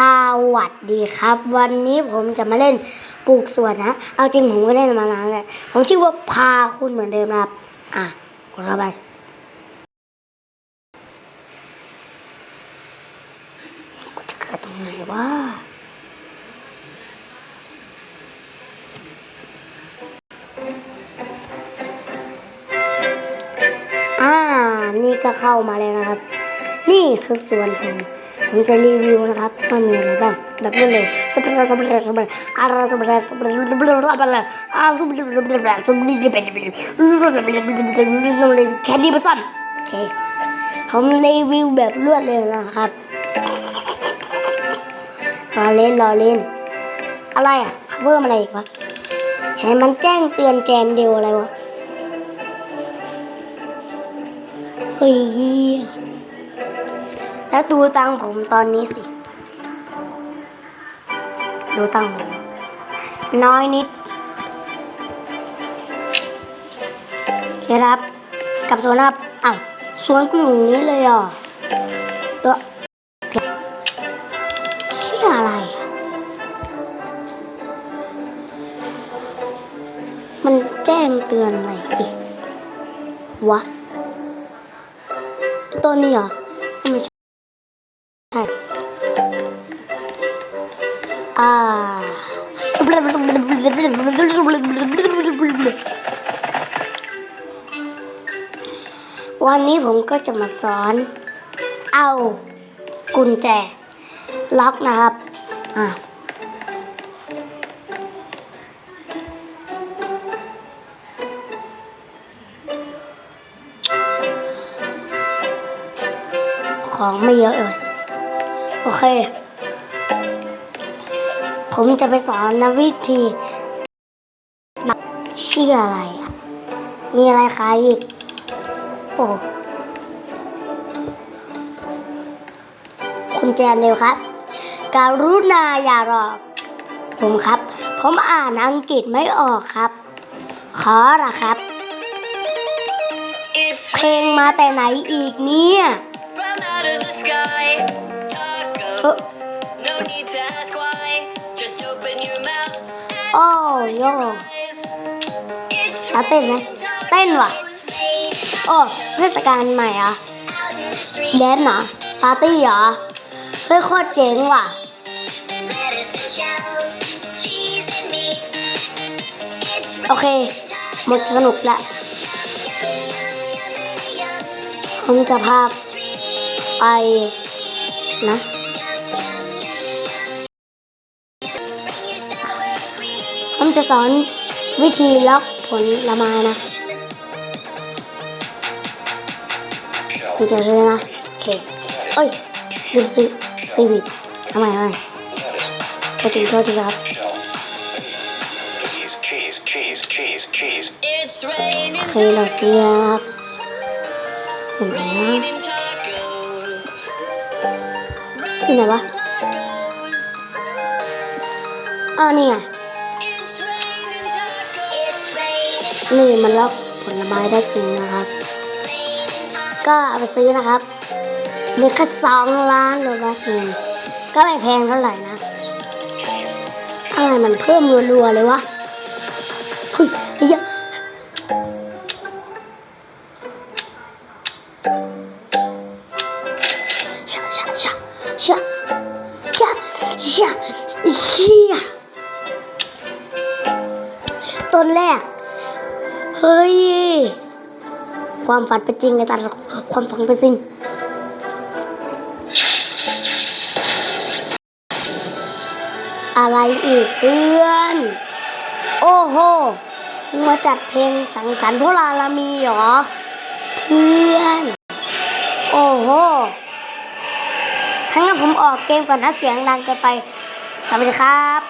สวัสดีครับ วันนี้ผมจะมาเล่นปลูกสวนนะ เอาจริงผมก็เล่นมานานแล้วผมชื่อว่าพาคุณเหมือนเดิมนะครับ อะกดเข้าไป กูจะเกิดตรงไหนวะอ่า นี่ก็เข้ามาแล้วนะครับ นี่คือสวนผม ผมจะรีวิวนะครับว่ามีอะไรบ้างแบบรวดเร็วสเปรย์สเปรย์สเปรย์อะไรสเปรย์สเปรย์สเปรย์อะไรอ่าสเปรย์สเปรย์สเปรย์สเปรย์สเปรย์สเปรย์แค่นี้ไปสั้นโอเคผมรีวิวแบบรวดเร็วนะครับรอเล่นรอเล่น อะไรอะเพิ่มอะไรอีกวะเห็นมันแจ้งเตือนแกนเดียวอะไรวะเฮ้ยเหี้ย แล้วดูตังผมตอนนี้สิ ดูตังผม น้อยนิดเคครับ กับสวนครับอ้าวสวนกูอยู่อย่างนี้เลยอะตัวเชื่ออะไรอะมันแจ้งเตือนอะไรอีกวะต้นนี้เหรอ วันนี้ผมก็จะมาสอน เอากุญแจ ล็อกนะครับ อ่าของไม่เยอะเลย โอเค ผมจะไปสอนนะวิธี ชื่ออะไรอะ มีอะไรขายอีก โอ้ คุณแจนเร็วครับ การุณาอย่ารอ ผมครับ ผมอ่านอังกฤษไม่ออกครับ ขอละครับ It's เพลงมาแต่ไหนอีกเนี่ย from out of the sky. Tacos. No need to ask why. Just open your mouth โอ้โย and eyes. It's แล้วเต้นไหมเต้นว่ะโอ้เทศกาลใหม่เหรอะแดนเหรอปาร์ตี้เหรอเฮ้ยโคตรเจ๋งว่ะโอเค หมดสนุกละผมจะพาไปนะผมจะสอนวิธีล็อก ผลไม้นะผมจะซื้อนะ โอเคเอ้ยลืมซื้อซีวิตทำไมทำไมโทษทีโทษทีครับ Cheese, cheese, cheese, cheese, cheese. It's raining เคยเราซื้อนะครับเห็นไหมนะ raining tacos. ที่ไหนวะ Tacos. อ้าวนี่ไง นี่มันล็อกผลไม้ได้จริงนะครับ ก็เอาไปซื้อนะครับมีแค่สองล้านโลบัสเองก็ไม่แพงเท่าไหร่นะ อะไรมันเพิ่มรัวๆเลยวะเฮ้ยไอ้เหี้ยชะชะชะชะชะชะเชี่ยต้นแรก เฮ้ย ความฝันเป็นจริงในตาความฝันเป็นจริงอะไรอีกเพื่อน โอ้โห มาจัดเพลงสังสรรค์พวกลาลามีหรอ เพื่อน โอ้โห ทั้งนั้นผมออกเกมก่อนนะเสียงดังเกินไป สวัสดีครับ